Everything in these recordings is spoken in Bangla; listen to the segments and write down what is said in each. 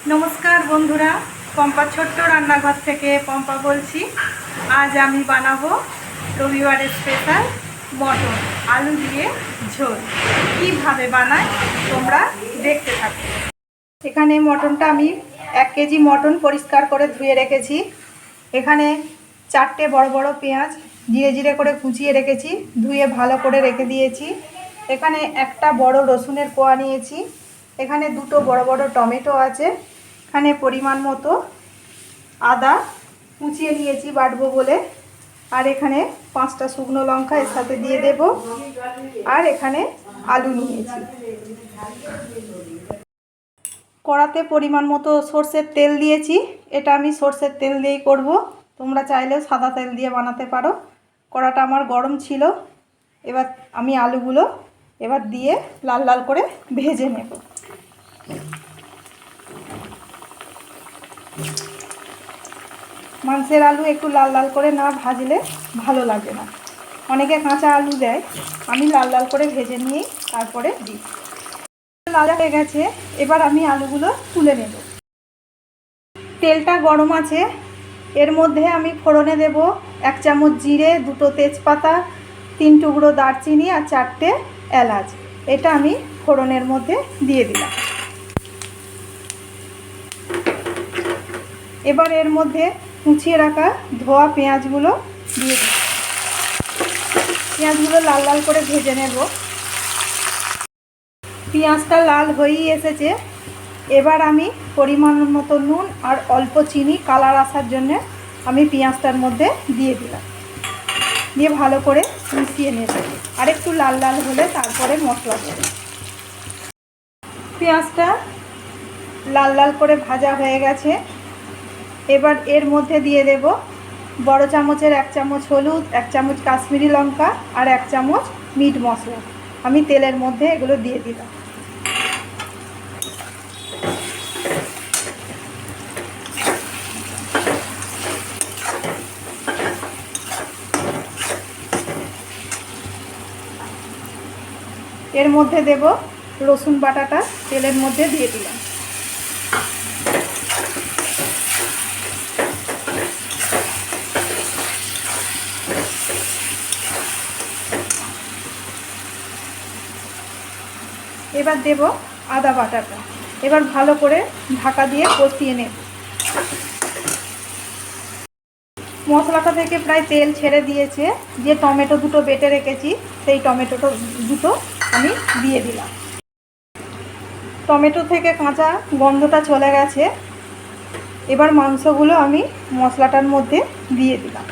নমস্কার বন্ধুরা, পম্পা ছোট্ট রান্নাঘর থেকে পম্পা বলছি। আজ আমি বানাবো রবিবারের স্পেশাল মটন আলু দিয়ে ঝোল। কীভাবে বানাই তোমরা দেখতে থাকো। এখানে মটনটা আমি এক কেজি মটন পরিষ্কার করে ধুয়ে রেখেছি। এখানে চারটে বড় বড় পেঁয়াজ জিরে জিরে করে কুচিয়ে রেখেছি, ধুয়ে ভালো করে রেখে দিয়েছি। এখানে একটা বড় রসুনের কোয়া নিয়েছি। এখানে দুটো বড় বড় টমেটো আছে। এখানে পরিমাণ মতো আদা কুচিয়ে নিয়েছি বাটবো বলে। আর এখানে পাঁচটা শুকনো লঙ্কা এর সাথে দিয়ে দেব। আর এখানে আলু নিয়েছি। কড়াতে পরিমাণ মতো সর্ষের তেল দিয়েছি। এটা আমি সর্ষের তেল দিয়েই করব। তোমরা চাইলেও সাদা তেল দিয়ে বানাতে পারো। কড়াটা আমার গরম ছিল। এবার আমি আলুগুলো এবার দিয়ে লাল লাল করে ভেজে নেব। মাংসের আলু একটু লাল লাল করে না ভাজলে ভালো লাগে না। অনেকে কাঁচা আলু দেয়, আমি লাল লাল করে ভেজে নিয়েই তারপরে দিই। লাল হয়ে গেছে, এবার আমি আলুগুলো তুলে নেব। তেলটা গরম আছে, এর মধ্যে আমি ফোড়নে দেব এক চামচ জিরে, দুটো তেজপাতা, তিন টুকরো দারচিনি আর চারটে এলাচ। এটা আমি ফোড়নের মধ্যে দিয়ে দিলাম। এবার এর মধ্যে কুচিয়ে রাখা ধোয়া পেঁয়াজগুলো দিয়ে দিই। পেঁয়াজগুলো লাল লাল করে ভেজে নেব। পেঁয়াজটা লাল হয়েই এসেছে। এবার আমি পরিমাণ মতো নুন আর অল্প চিনি কালার আসার জন্য আমি পেঁয়াজটার মধ্যে দিয়ে দিলাম। দিয়ে ভালো করে মিশিয়ে নেব। আর একটু লাল লাল হলে তারপরে মশলা দেব। পেঁয়াজটা লাল লাল করে ভাজা হয়ে গেছে। এবার এর মধ্যে দিয়ে দেব বড় চামচের এক চামচ হলুদ, এক চামচ কাশ্মীরি লঙ্কা আর এক চামচ মিট মশলা। আমি তেলের মধ্যে এগুলো দিয়ে দিলাম। এর মধ্যে দেব রসুন বাটাটা, তেলের মধ্যে দিয়ে দিলাম। এবার দেব আদা বাটাটা। এবার ভালো করে ঢাকা দিয়ে কষিয়ে নেব। মশলাটা থেকে প্রায় তেল ছেড়ে দিয়েছে। যে টমেটো দুটো বেটে রেখেছি, সেই টমেটোটা দুটো আমি দিয়ে দিলাম। টমেটো থেকে কাঁচা গন্ধটা চলে গেছে। এবার মাংসগুলো আমি মশলাটার মধ্যে দিয়ে দিলাম।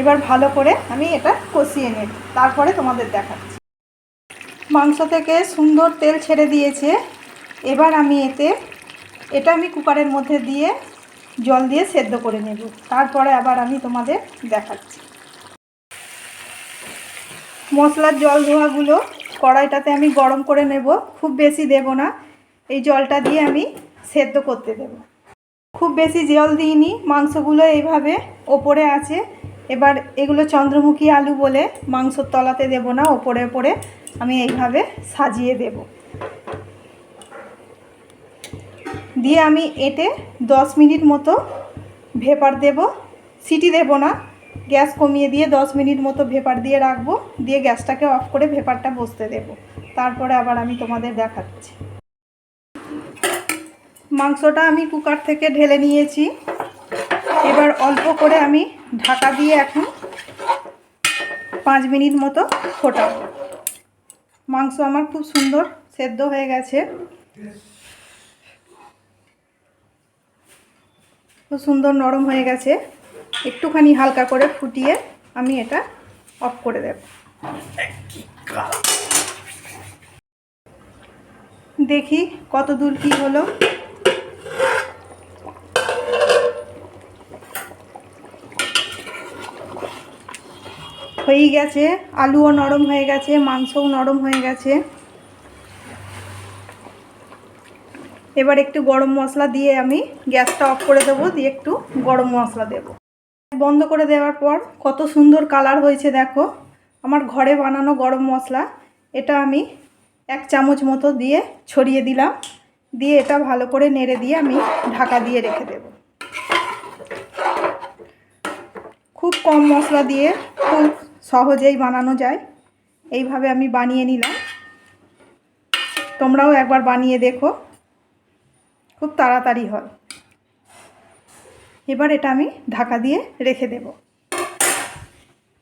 এবার ভালো করে আমি এটা কষিয়ে নেব। তারপরে তোমাদের দেখাচ্ছি। মাংস থেকে সুন্দর তেল ছেড়ে দিয়েছে। এবার আমি এতে, এটা আমি কুকারের মধ্যে দিয়ে জল দিয়ে সেদ্ধ করে নেব। তারপরে আবার আমি তোমাদের দেখাচ্ছি। মশলার জল ধোয়াগুলো কড়াইটাতে আমি গরম করে নেব। খুব বেশি দেব না। এই জলটা দিয়ে আমি সেদ্ধ করতে দেব। খুব বেশি জল দিইনি। মাংসগুলো এইভাবে ওপরে আছে। এবার এগুলো চন্দ্রমুখী আলু বলে মাংসর তলাতে দেব না, ওপরে ওপরে আমি এইভাবে সাজিয়ে দেব। দিয়ে আমি এতে দশ মিনিট মতো ভেপার দেব। সিটি দেব না, গ্যাস কমিয়ে দিয়ে দশ মিনিট মতো ভেপার দিয়ে রাখব। দিয়ে গ্যাসটাকে অফ করে ভেপারটা বসতে দেব। তারপরে আবার আমি তোমাদের দেখাচ্ছি। মাংসটা আমি কুকার থেকে ঢেলে নিয়েছি। এবার অল্প করে আমি ঢাকা দিয়ে এখন পাঁচ মিনিট মতো ফোটাবো। মাংস আমার খুব সুন্দর, সেদ্ধ হয়ে গেছে। খুব সুন্দর নরম হয়ে গেছে। একটুখানি হালকা করে ফুটিয়ে আমি এটা অফ করে দেব। দেখি কত দূর কী হলো। হয়েই গেছে, আলুও নরম হয়ে গেছে, মাংসও নরম হয়ে গেছে। এবার একটু গরম মশলা দিয়ে আমি গ্যাসটা অফ করে দেবো, দিয়ে একটু গরম মশলা দেব। বন্ধ করে দেওয়ার পর কত সুন্দর কালার হয়েছে দেখো। আমার ঘরে বানানো গরম মশলা, এটা আমি এক চামচ মতো দিয়ে ছড়িয়ে দিলাম। দিয়ে এটা ভালো করে নেড়ে দিয়ে আমি ঢাকা দিয়ে রেখে দেব। খুব কম মশলা দিয়ে, খুব সহজেই বানানো যায়। এইভাবে আমি বানিয়ে নিলাম। তোমরাও একবার বানিয়ে দেখো। খুব তাড়াতাড়ি হয়। এবার এটা আমি ঢাকা দিয়ে রেখে দেবো।